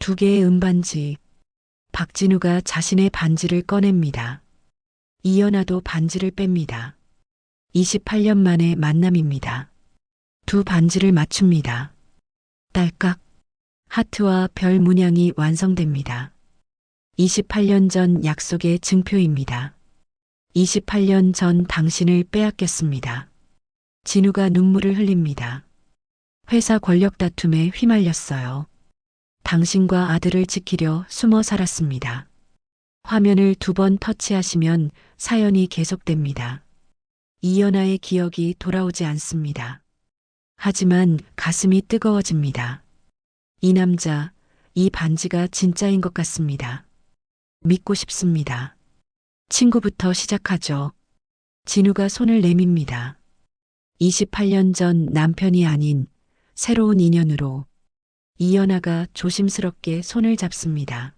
두 개의 은반지. 박진우가 자신의 반지를 꺼냅니다. 이연아도 반지를 뺍니다. 28년 만의 만남입니다. 두 반지를 맞춥니다. 딸깍. 하트와 별 문양이 완성됩니다. 28년 전 약속의 증표입니다. 28년 전 당신을 빼앗겼습니다. 진우가 눈물을 흘립니다. 회사 권력 다툼에 휘말렸어요. 당신과 아들을 지키려 숨어 살았습니다. 화면을 두 번 터치하시면 사연이 계속됩니다. 이연아의 기억이 돌아오지 않습니다. 하지만 가슴이 뜨거워집니다. 이 남자, 이 반지가 진짜인 것 같습니다. 믿고 싶습니다. 친구부터 시작하죠. 진우가 손을 내밉니다. 28년 전 남편이 아닌 새로운 인연으로 이연아가 조심스럽게 손을 잡습니다.